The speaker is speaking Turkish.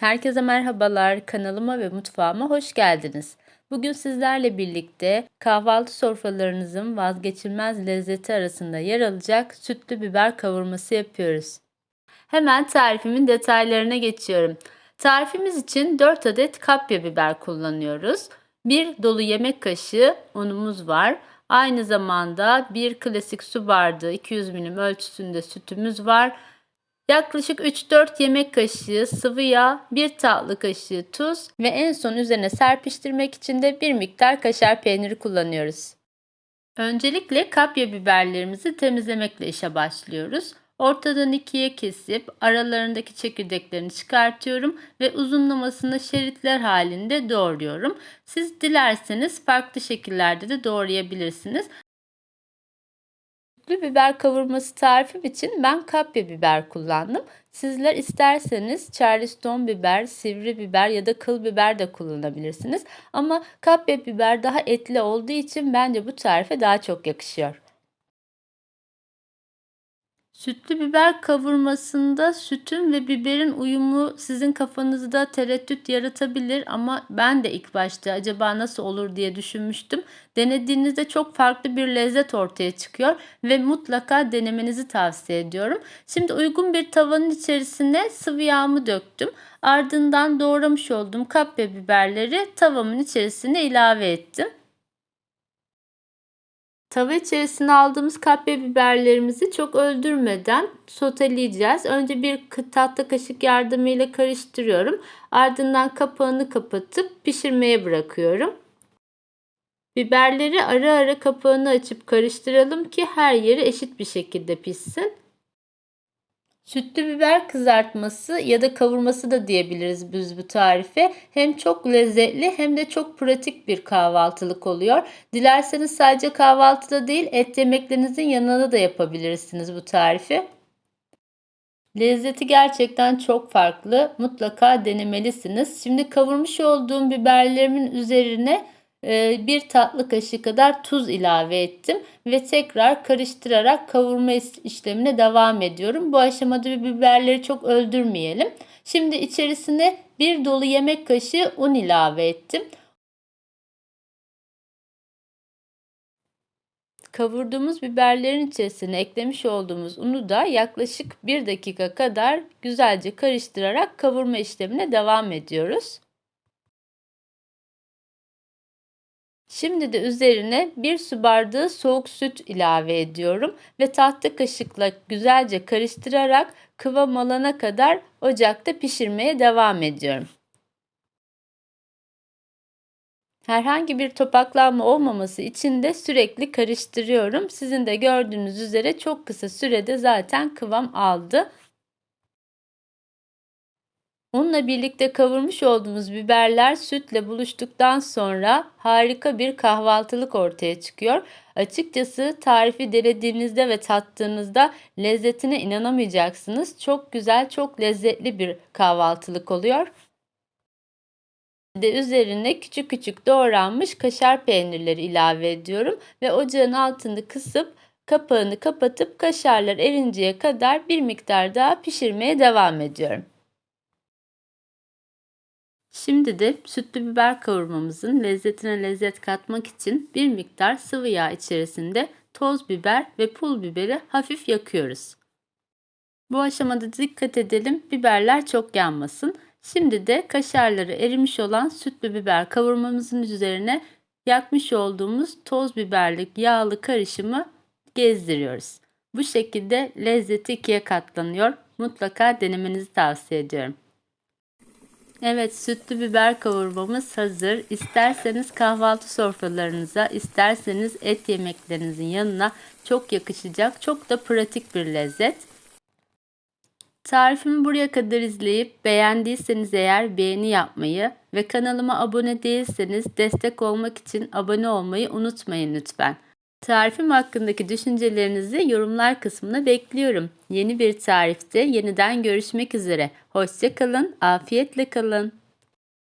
Herkese merhabalar. Kanalıma ve mutfağıma hoş geldiniz. Bugün sizlerle birlikte kahvaltı sofralarınızın vazgeçilmez lezzeti arasında yer alacak sütlü biber kavurması yapıyoruz. Hemen tarifimin detaylarına geçiyorum. Tarifimiz için 4 adet kapya biber kullanıyoruz. 1 dolu yemek kaşığı unumuz var. Aynı zamanda bir klasik su bardağı 200 milim ölçüsünde sütümüz var. Yaklaşık 3-4 yemek kaşığı sıvı yağ, 1 tatlı kaşığı tuz ve en son üzerine serpiştirmek için de bir miktar kaşar peyniri kullanıyoruz. Öncelikle kapya biberlerimizi temizlemekle işe başlıyoruz. Ortadan ikiye kesip aralarındaki çekirdeklerini çıkartıyorum ve uzunlamasını şeritler halinde doğruyorum. Siz dilerseniz farklı şekillerde de doğrayabilirsiniz. Sütlü biber kavurması tarifim için ben kapya biber kullandım. Sizler isterseniz charleston biber, sivri biber ya da kıl biber de kullanabilirsiniz. Ama kapya biber daha etli olduğu için bence bu tarife daha çok yakışıyor. Sütlü biber kavurmasında sütün ve biberin uyumu sizin kafanızda tereddüt yaratabilir ama ben de ilk başta acaba nasıl olur diye düşünmüştüm. Denediğinizde çok farklı bir lezzet ortaya çıkıyor ve mutlaka denemenizi tavsiye ediyorum. Şimdi uygun bir tavanın içerisine sıvı yağımı döktüm. Ardından doğramış olduğum kapya biberleri tavamın içerisine ilave ettim. Tava içerisine aldığımız kapya biberlerimizi çok öldürmeden soteleyeceğiz. Önce bir tatlı kaşık yardımıyla karıştırıyorum. Ardından kapağını kapatıp pişirmeye bırakıyorum. Biberleri ara ara kapağını açıp karıştıralım ki her yeri eşit bir şekilde pişsin. Sütlü biber kızartması ya da kavurması da diyebiliriz biz bu tarife. Hem çok lezzetli hem de çok pratik bir kahvaltılık oluyor. Dilerseniz sadece kahvaltıda değil et yemeklerinizin yanına da yapabilirsiniz bu tarifi. Lezzeti gerçekten çok farklı. Mutlaka denemelisiniz. Şimdi kavurmuş olduğum biberlerimin üzerine bir tatlı kaşığı kadar tuz ilave ettim ve tekrar karıştırarak kavurma işlemine devam ediyorum. Bu aşamada biberleri çok öldürmeyelim. Şimdi içerisine bir dolu yemek kaşığı un ilave ettim. Kavurduğumuz biberlerin içerisine eklemiş olduğumuz unu da yaklaşık 1 dakika kadar güzelce karıştırarak kavurma işlemine devam ediyoruz. Şimdi de üzerine bir su bardağı soğuk süt ilave ediyorum ve tahta kaşıkla güzelce karıştırarak kıvam alana kadar ocakta pişirmeye devam ediyorum. Herhangi bir topaklanma olmaması için de sürekli karıştırıyorum. Sizin de gördüğünüz üzere çok kısa sürede zaten kıvam aldı. Unla birlikte kavurmuş olduğumuz biberler sütle buluştuktan sonra harika bir kahvaltılık ortaya çıkıyor. Açıkçası tarifi denediğinizde ve tattığınızda lezzetine inanamayacaksınız. Çok güzel, çok lezzetli bir kahvaltılık oluyor. De üzerine küçük küçük doğranmış kaşar peynirleri ilave ediyorum ve ocağın altını kısıp kapağını kapatıp kaşarlar erinceye kadar bir miktar daha pişirmeye devam ediyorum. Şimdi de sütlü biber kavurmamızın lezzetine lezzet katmak için bir miktar sıvı yağ içerisinde toz biber ve pul biberi hafif yakıyoruz. Bu aşamada dikkat edelim biberler çok yanmasın. Şimdi de kaşarları erimiş olan sütlü biber kavurmamızın üzerine yakmış olduğumuz toz biberlik yağlı karışımı gezdiriyoruz. Bu şekilde lezzeti ikiye katlanıyor. Mutlaka denemenizi tavsiye ediyorum. Evet sütlü biber kavurmamız hazır. İsterseniz kahvaltı sofralarınıza, isterseniz et yemeklerinizin yanına çok yakışacak, çok da pratik bir lezzet. Tarifimi buraya kadar izleyip beğendiyseniz eğer beğeni yapmayı ve kanalıma abone değilseniz destek olmak için abone olmayı unutmayın lütfen. Tarifim hakkındaki düşüncelerinizi yorumlar kısmına bekliyorum. Yeni bir tarifte yeniden görüşmek üzere. Hoşçakalın, afiyetle kalın.